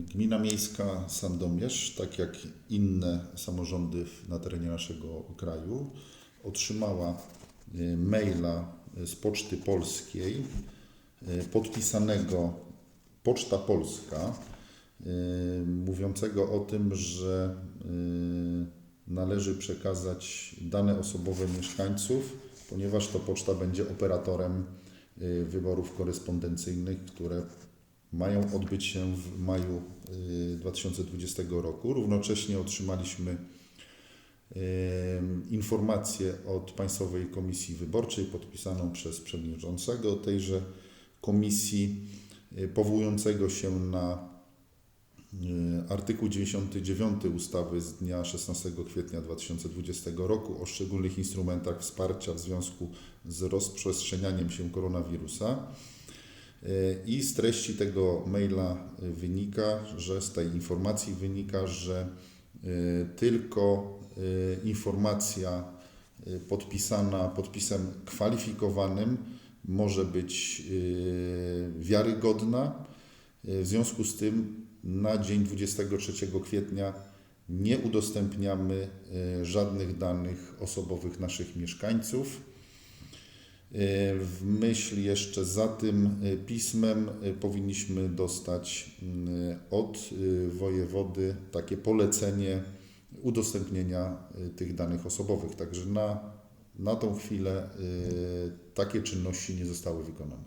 Gmina Miejska Sandomierz, tak jak inne samorządy na terenie naszego kraju, otrzymała y, maila y, z Poczty Polskiej y, podpisanego Poczta Polska, mówiącego o tym, że należy przekazać dane osobowe mieszkańców, ponieważ to poczta będzie operatorem wyborów korespondencyjnych, które mają odbyć się w maju y, 2020 roku. Równocześnie otrzymaliśmy y, informację od Państwowej Komisji Wyborczej podpisaną przez przewodniczącego tejże komisji y, powołującego się na y, artykuł 99 ustawy z dnia 16 kwietnia 2020 roku o szczególnych instrumentach wsparcia w związku z rozprzestrzenianiem się koronawirusa. Y, I z treści tego maila y, wynika, że z tej informacji wynika, że y, tylko informacja podpisana podpisem kwalifikowanym może być wiarygodna. W związku z tym na dzień 23 kwietnia nie udostępniamy żadnych danych osobowych naszych mieszkańców. Y, W myśl jeszcze za tym y, pismem y, powinniśmy dostać y, od wojewody takie polecenie udostępnienia tych danych osobowych. Także na, na tą chwilę takie czynności nie zostały wykonane.